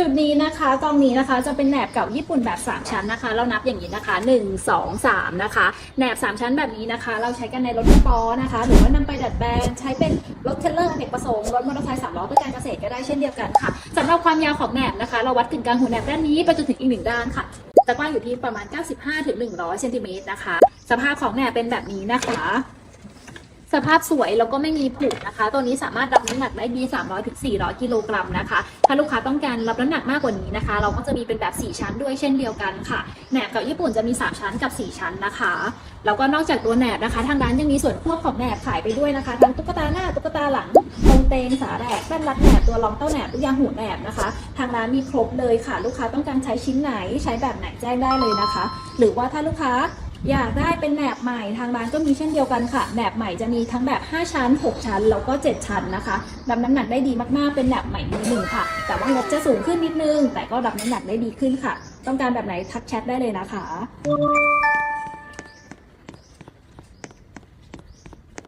จุดนี้นะคะกองนี้นะคะจะเป็นแหนบเก่าญี่ปุ่นแบบ 3 ชั้นนะคะ เรานับอย่างนี้นะคะ 1 2 3 นะคะแหนบ 3 ชั้นแบบนี้นะคะ เราใช้กันในรถปอนะคะ หรือว่านำไปดัดแปลงใช้เป็นรถเทรลเลอร์อเนกประสงค์รถมอเตอร์ไซค์สามล้อเพื่อการเกษตรก็ได้เช่นเดียวกันค่ะสำหรับความยาวของแหนบนะคะ เราวัดกึ่งกลางหัวแหนบด้านนี้ไปจนถึงอีกหนึ่งด้านค่ะจะกว้างอยู่ที่ประมาณ 95ถึง100เซนติเมตรนะคะ สภาพของแหนบเป็นแบบนี้นะคะ สภาพสวยแล้วก็ไม่มีผุนะคะ ตัวนี้สามารถรับน้ำหนักได้ดี300ถึง400 กิโลกรัมนะคะ ถ้าลูกค้าต้องการรับน้ำหนักมากกว่านี้นะคะ เราก็จะมีเป็นแบบ 4 ชั้นด้วยเช่นเดียวกันค่ะ แหนบกับญี่ปุ่นจะมี 3 ชั้นกับ 4 ชั้นนะคะ แล้วก็นอกจากตัวแหนบนะคะ ทางร้านยังมีส่วนควบของแหนบขายไปด้วยนะคะ ทั้งตุ๊กตาหน้าตุ๊กตาหลังตรงเตงสาแหนบแป้นรัดแหนบตัวรองเต้าแหนบลูกยางหูแหนบนะคะ ทางร้านมีครบเลยค่ะ ลูกค้าต้องการใช้ชิ้นไหนใช้แบบไหนแจ้งได้เลยนะคะ หรือว่าถ้าลูกค้า อยากได้เป็นแหนบใหม่ทางร้านก็มีเช่นเดียวกันค่ะแหนบใหม่จะมีทั้งแบบ 5 ชั้น 6 ชั้น แล้วก็ 7 ชั้นนะคะรับน้ำหนักได้ดีมากๆเป็นแหนบใหม่มือหนึ่งค่ะ แต่ว่างบจะสูงขึ้นนิดนึง แต่ก็รับน้ำหนักได้ดีขึ้นค่ะ ต้องการแบบไหนทักแชทได้เลยนะคะ